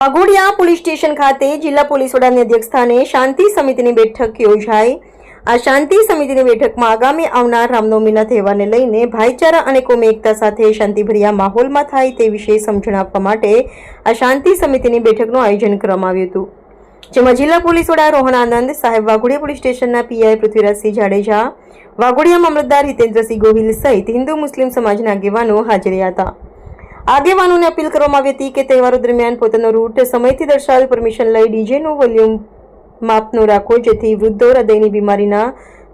Waghodia police station ખાતે જિલ્લા police વડાની અધ્યક્ષસ્થાને શાંતિ સમિતિની બેઠક યોજાઈ. આ શાંતિ સમિતિની બેઠકમાં આગામી આવનાર રામનવમીના તહેવારને લઈને ભાઈચારા અને કોમી એકતા સાથે શાંતિભર્યા માહોલમાં થાય તે વિશે સમજણ આપવા માટે આ શાંતિ સમિતિની બેઠકનું આયોજન કરવામાં આવ્યું હતું. જેમાં જિલ્લા પોલીસ વડા રોહન આનંદ, સાહેબ વાઘોડિયા પોલીસ સ્ટેશનના પીઆઈ પૃથ્વીરાજસિંહ જાડેજા, વાઘોડિયા મામલતદાર હિતેન્દ્રસિંહ ગોહિલ સહિત હિન્દુ મુસ્લિમ સમાજના આગેવાનો હાજર હતા. આગેવાનોને અપીલ કરવામાં આવી હતી કે તહેવારો દરમિયાન પોતાનો રૂટ સમયથી દર્શાવેલ પરમિશન લઈ ડીજેનું વોલ્યુમ માપનું રાખો, જેથી વૃદ્ધો હૃદયની બીમારીના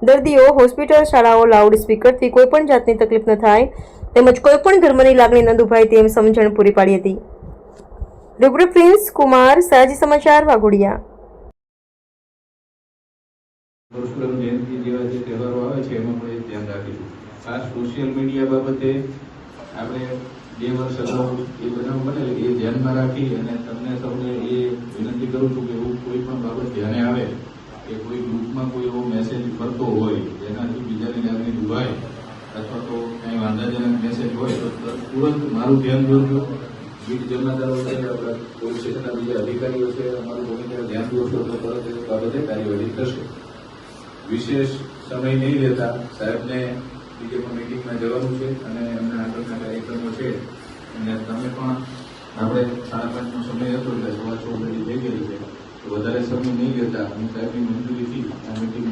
દર્દીઓ હોસ્પિટલ, શાળાઓ લાઉડ સ્પીકરથી કોઈપણ જાતની તકલીફ ન થાય તેમજ કોઈપણ ધર્મની લાગણી ન દુભાય તેમ સમજણ પૂરી પાડી હતી. રૂબરૂ પ્રિન્સ કુમાર, સાજી સમાચાર, વાઘોડિયા. પરશુરામ જયંતિ જેવા જે તહેવારો આવે છે, એમાં પણ ધ્યાન રાખીશું. ખાસ સોશિયલ મીડિયા બાબતે આપણે બે વર્ષ અગાઉ એ બનાવ બનેલ, એ ધ્યાનમાં રાખી અને તમને સૌને એ વિનંતી કરું છું કે એવું કોઈ પણ બાબત ધ્યાને આવે, કે કોઈ ગ્રુપમાં કોઈ એવો મેસેજ ફરતો હોય, જેનાથી બીજાની લાગણી દુભાય, અથવા તો કંઈ વાંધાજનક મેસેજ હોય તો, તુરંત મારું ધ્યાન દોરજો. બીજ જમાદારો છે, આપણા પોલીસ સ્ટેશનના બીજા અધિકારીઓ છે, અમારું ભૂમિકા ધ્યાન દોરશો, તો તરત બાબતે કાર્યવાહી થશે. વિશેષ સમય નહીં લેતા સાહેબને બીજે પણ મિટિંગમાં જવાનું છે અને એમના આગળના કાર્યક્રમો છે. અને તમે પણ આપણે સાડા પાંચનો સમય હતો એટલે સવા છ ઓલરેડી થઈ ગયેલી છે. તો વધારે સમય નહીં લેતા હું સાહેબની મંજૂરીથી આ મિટિંગને